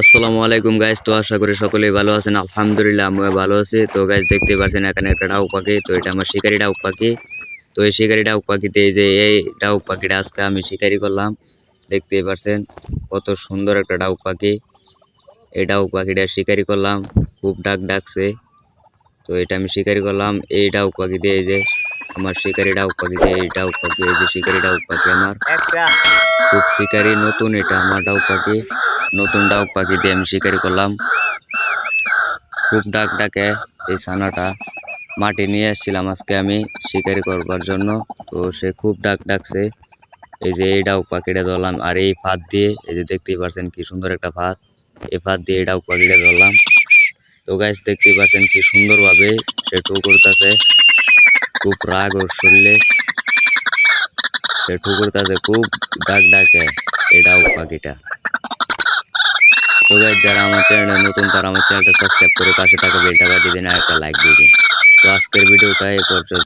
আসসালামু আলাইকুম গাইজ তো আশা করি সকলেই ভালো আছেন। আলহামদুলিল্লাহ আমিও ভালো আছি। তো গাইজ দেখতে পাচ্ছেন এখানে একটা ডাউক পাখি। তো এটা আমার শিকারি ডাউক পাখি। তো এই শিকারি ডাউক পাখিতে এই যে এই ডাউক পাখিটা আজকে আমি শিকারি করলাম। দেখতেই পাচ্ছেন কত সুন্দর একটা ডাউক পাখি। এই ডাউক পাখিটা শিকারি করলাম। খুব ডাক ডাকছে। তো এটা আমি শিকারি করলাম। এই ডাউক পাখিতে এই যে আমার শিকারি ডাউক পাখিতে এই ডাউক পাখি এই যে শিকারি ডাউক পাখি আমার। খুব শিকারি নতুন এটা আমার ডাউক পাখি। নতুন ডাক পাখি দিয়ে আমি শিকারি করলাম। খুব ডাক ডাকে এই ছানাটা। মাটি নিয়ে এসেছিলাম আজকে আমি শিকারি করবার জন্য। তো সে খুব ডাক ডাকছে। এই যে এই ডাউক পাখিটা ধরলাম। আর এই ফাঁদ দিয়ে, এই যে দেখতেই পাচ্ছেন কি সুন্দর একটা ফাঁদ। এই ফাঁদ দিয়ে এই ডাউক পাখিটা ধরলাম। তো গাছ দেখতেই পাচ্ছেন কি সুন্দরভাবে সে টু করতেছে খুব রাগ ওর শরীরে সে টু করতেছে খুব ডাক ডাকে এই ডাউক পাখিটা। তো গাইজ যারা আমার চ্যানেলে নতুন, তারা আমার চ্যানেলটা সাবস্ক্রাইব করে পাশে থাকা বেলটা বাজিয়ে দিন আর একটা লাইক দিয়ে দিন। তো আজকের ভিডিওটা এই পর্যন্ত।